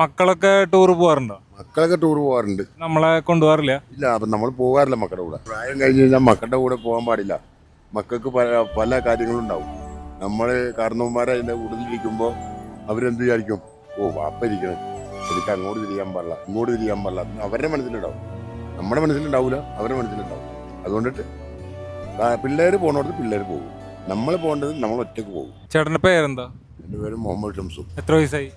മക്കളൊക്കെ ടൂർ പോകാറുണ്ടോ മക്കളൊക്കെ ടൂർ പോകാറുണ്ട് നമ്മളെ കൊണ്ടുപോകാറില്ല ഇല്ല അപ്പം നമ്മൾ പോകാറില്ല മക്കളുടെ കൂടെ. പ്രായം കഴിഞ്ഞ് കഴിഞ്ഞാൽ മക്കളുടെ കൂടെ പോകാൻ പാടില്ല. മക്കൾക്ക് പല പല കാര്യങ്ങളും ഉണ്ടാവും. നമ്മൾ കാരണവന്മാരെ അതിന്റെ കൂടുതലിരിക്കുമ്പോൾ അവരെന്ത് വിചാരിക്കും? ഓ വാപ്പ ഇരിക്കണം. എനിക്ക് അങ്ങോട്ട് തിരിയാൻ പാടില്ല ഇങ്ങോട്ട് തിരിയാൻ പാടില്ല. അവരുടെ മനസ്സിലുണ്ടാവും. നമ്മുടെ മനസ്സിലുണ്ടാവില്ല അവരുടെ മനസ്സിലുണ്ടാവും. അതുകൊണ്ടിട്ട് പിള്ളേർ പോകണോടത്ത് പിള്ളേർ പോകും. നമ്മൾ പോകേണ്ടത് നമ്മൾ ഒറ്റയ്ക്ക് പോകും. ചേട്ടന്റെ പേരെന്താ? എന്റെ പേര് മുഹമ്മദ് ഷംസു. എത്ര വയസ്സായി?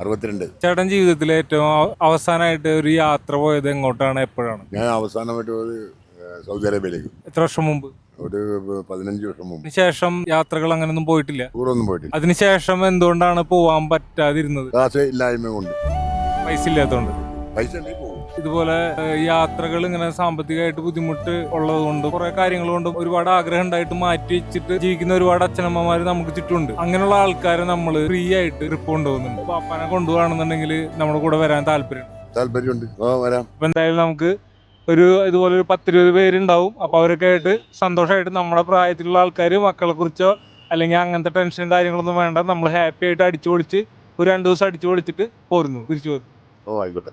അറുപത്തിരണ്ട്. ചേട്ടൻ ജീവിതത്തിൽ ഏറ്റവും അവ- അവസാനമായിട്ട് ഒരു യാത്ര പോയത് എങ്ങോട്ടാണ് എപ്പോഴാണ്? ഞാൻ അവസാനമായിട്ട് പോയത് സൗദി അറേബ്യയിലേക്ക്. എത്ര വർഷം മുമ്പ്? ഒരു പതിനഞ്ച് വർഷം മുമ്പ്. ശേഷം യാത്രകൾ അങ്ങനെയൊന്നും പോയിട്ടില്ല? ടൂറൊന്നും പോയിട്ടില്ല. അതിനുശേഷം എന്തുകൊണ്ടാണ് പോവാൻ പറ്റാതിരുന്നത്? കാശ് ഇല്ലായ്മ കൊണ്ട്. പൈസ ഇല്ലാത്തതുകൊണ്ട്. പൈസ ഇതുപോലെ യാത്രകൾ ഇങ്ങനെ സാമ്പത്തികമായിട്ട് ബുദ്ധിമുട്ട് ഉള്ളത് കൊണ്ട് കുറെ കാര്യങ്ങൾ കൊണ്ട് ഒരുപാട് ആഗ്രഹം ഉണ്ടായിട്ട് മാറ്റി വെച്ചിട്ട് ജീവിക്കുന്ന ഒരുപാട് അച്ഛനമ്മമാര് നമുക്ക് ചുറ്റുമുണ്ട്. അങ്ങനെയുള്ള ആൾക്കാരെ നമ്മൾ ഫ്രീ ആയിട്ട് ട്രിപ്പ് കൊണ്ടുപോകുന്നുണ്ട്. പാപ്പാനെ കൊണ്ടുപോകണമെന്നുണ്ടെങ്കിൽ നമ്മുടെ കൂടെ വരാൻ താല്പര്യം താല്പര്യമുണ്ട്. വരാം. അപ്പൊ എന്തായാലും നമുക്ക് ഒരു ഇതുപോലെ ഒരു പത്തിരുപത് പേരുണ്ടാവും. അപ്പൊ അവരൊക്കെ ആയിട്ട് സന്തോഷമായിട്ട് നമ്മുടെ പ്രായത്തിലുള്ള ആൾക്കാർ മക്കളെ കുറിച്ചോ അല്ലെങ്കിൽ അങ്ങനത്തെ ടെൻഷൻ കാര്യങ്ങളൊന്നും വേണ്ട. നമ്മൾ ഹാപ്പി ആയിട്ട് അടിച്ചു പൊളിച്ച് ഒരു രണ്ടു ദിവസം അടിച്ചു പൊളിച്ചിട്ട് പോരുന്നു. തിരിച്ചു പോരുന്നു. ഓ ആയിക്കോട്ടെ.